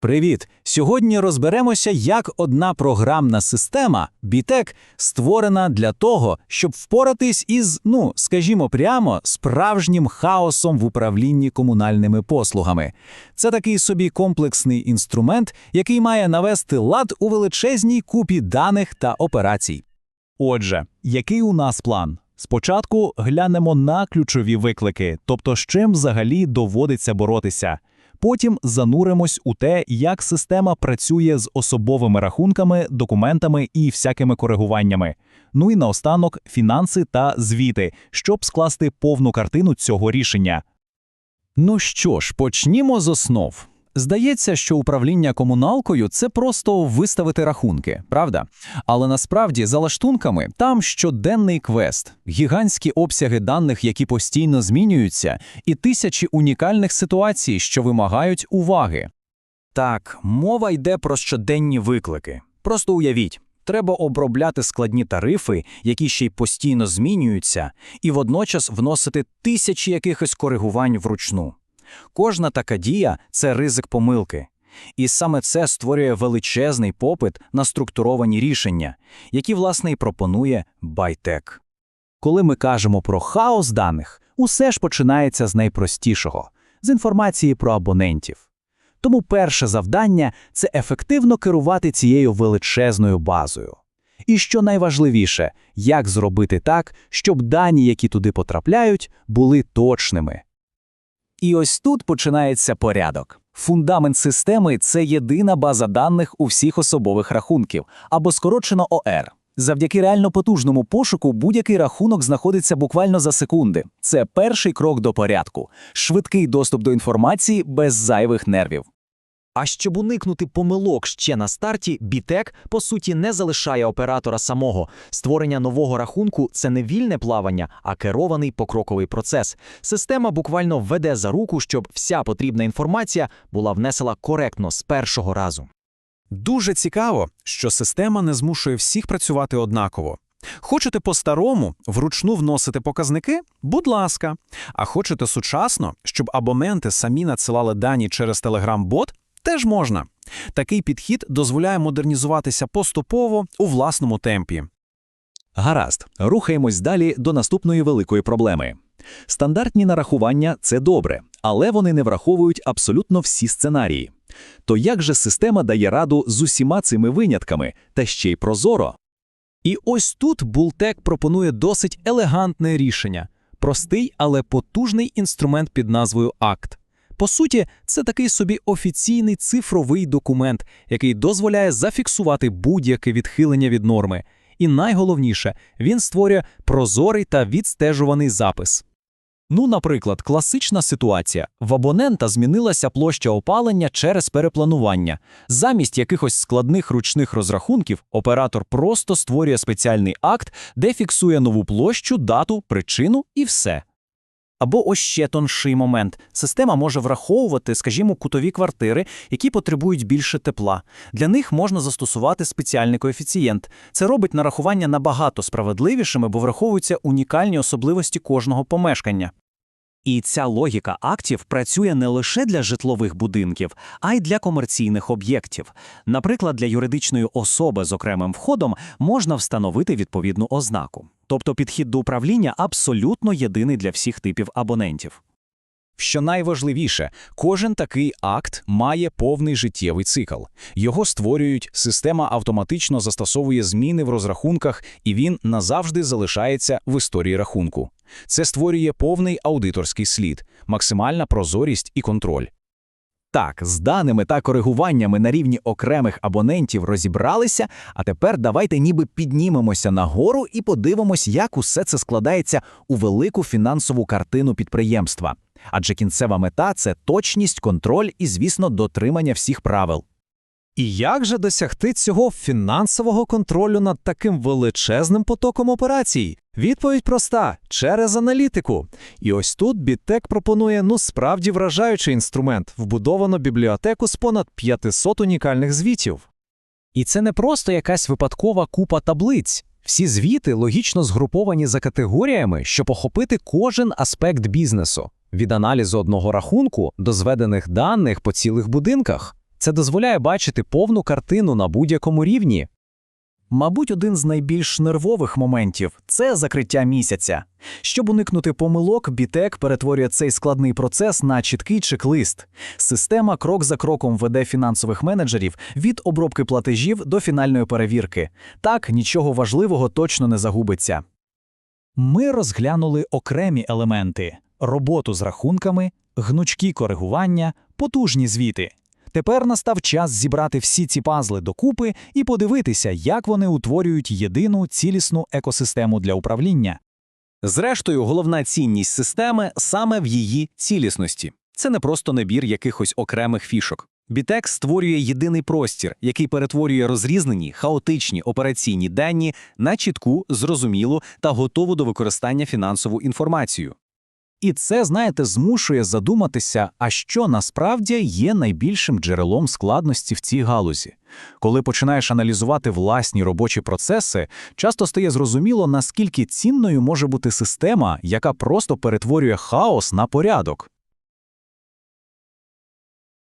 Привіт! Сьогодні розберемося, як одна програмна система BTEC створена для того, щоб впоратись із, ну, скажімо прямо, справжнім хаосом в управлінні комунальними послугами. Це такий собі комплексний інструмент, який має навести лад у величезній купі даних та операцій. Отже, який у нас план? Спочатку глянемо на ключові виклики, тобто з чим взагалі доводиться боротися. Потім зануримось у те, як система працює з особовими рахунками, документами і всякими коригуваннями. Ну і наостанок фінанси та звіти, щоб скласти повну картину цього рішення. Ну що ж, почнімо з основ. Здається, що управління комуналкою це просто виставити рахунки, правда? Але насправді за лаштунками там щоденний квест, гігантські обсяги даних, які постійно змінюються, і тисячі унікальних ситуацій, що вимагають уваги. Так, мова йде про щоденні виклики. Просто уявіть. Треба обробляти складні тарифи, які ще й постійно змінюються, і водночас вносити тисячі якихось коригувань вручну. Кожна така дія це ризик помилки. І саме це створює величезний попит на структуровані рішення, які, власне, і пропонує Байтек. Коли ми кажемо про хаос даних, усе ж починається з найпростішого з інформації про абонентів. Тому перше завдання це ефективно керувати цією величезною базою. І що найважливіше, як зробити так, щоб дані, які туди потрапляють, були точними. І ось тут починається порядок. Фундамент системи це єдина база даних у всіх особових рахунків, або скорочено ОР. Завдяки реально потужному пошуку будь-який рахунок знаходиться буквально за секунди. Це перший крок до порядку, швидкий доступ до інформації без зайвих нервів. А щоб уникнути помилок ще на старті, Бітек, по суті, не залишає оператора самого. Створення нового рахунку це не вільне плавання, а керований покроковий процес. Система буквально веде за руку, щоб вся потрібна інформація була внесена коректно з першого разу. Дуже цікаво, що система не змушує всіх працювати однаково. Хочете по-старому вручну вносити показники? Будь ласка. А хочете сучасно, щоб абоненти самі надсилали дані через Telegram-бот? Теж можна. Такий підхід дозволяє модернізуватися поступово у власному темпі. Гаразд, рухаємось далі до наступної великої проблеми. Стандартні нарахування це добре, але вони не враховують абсолютно всі сценарії. То як же система дає раду з усіма цими винятками, та ще й прозоро? І ось тут Бултек пропонує досить елегантне рішення простий, але потужний інструмент під назвою Акт. По суті, це такий собі офіційний цифровий документ, який дозволяє зафіксувати будь-яке відхилення від норми. І найголовніше, він створює прозорий та відстежуваний запис. Ну, наприклад, класична ситуація: в абонента змінилася площа опалення через перепланування. Замість якихось складних ручних розрахунків оператор просто створює спеціальний акт, де фіксує нову площу, дату, причину і все. Або ось ще тонший момент. Система може враховувати, скажімо, кутові квартири, які потребують більше тепла. Для них можна застосувати спеціальний коефіцієнт. Це робить нарахування набагато справедливішими, бо враховуються унікальні особливості кожного помешкання. І ця логіка актів працює не лише для житлових будинків, а й для комерційних об'єктів. Наприклад, для юридичної особи з окремим входом можна встановити відповідну ознаку. Тобто підхід до управління абсолютно єдиний для всіх типів абонентів. Що найважливіше, кожен такий акт має повний життєвий цикл. Його створюють, система автоматично застосовує зміни в розрахунках, і він назавжди залишається в історії рахунку. Це створює повний аудиторський слід, максимальна прозорість і контроль. Так, з даними та коригуваннями на рівні окремих абонентів розібралися, а тепер давайте ніби піднімемося нагору і подивимось, як усе це складається у велику фінансову картину підприємства. Адже кінцева мета це точність, контроль і, звісно, дотримання всіх правил. І як же досягти цього фінансового контролю над таким величезним потоком операцій? Відповідь проста через аналітику. І ось тут Біттек пропонує ну справді вражаючий інструмент, вбудовану бібліотеку з понад 500 унікальних звітів. І це не просто якась випадкова купа таблиць. Всі звіти логічно згруповані за категоріями, щоб охопити кожен аспект бізнесу від аналізу одного рахунку до зведених даних по цілих будинках. Це дозволяє бачити повну картину на будь-якому рівні. Мабуть, один з найбільш нервових моментів це закриття місяця. Щоб уникнути помилок, бітек перетворює цей складний процес на чіткий чек-лист. Система крок за кроком веде фінансових менеджерів від обробки платежів до фінальної перевірки. Так нічого важливого точно не загубиться. Ми розглянули окремі елементи: роботу з рахунками, гнучкі коригування, потужні звіти. Тепер настав час зібрати всі ці пазли докупи і подивитися, як вони утворюють єдину цілісну екосистему для управління. Зрештою, головна цінність системи саме в її цілісності. Це не просто набір якихось окремих фішок. Бітек створює єдиний простір, який перетворює розрізнені, хаотичні операційні дані на чітку, зрозумілу та готову до використання фінансову інформацію. І це, знаєте, змушує задуматися, а що насправді є найбільшим джерелом складності в цій галузі. Коли починаєш аналізувати власні робочі процеси, часто стає зрозуміло, наскільки цінною може бути система, яка просто перетворює хаос на порядок.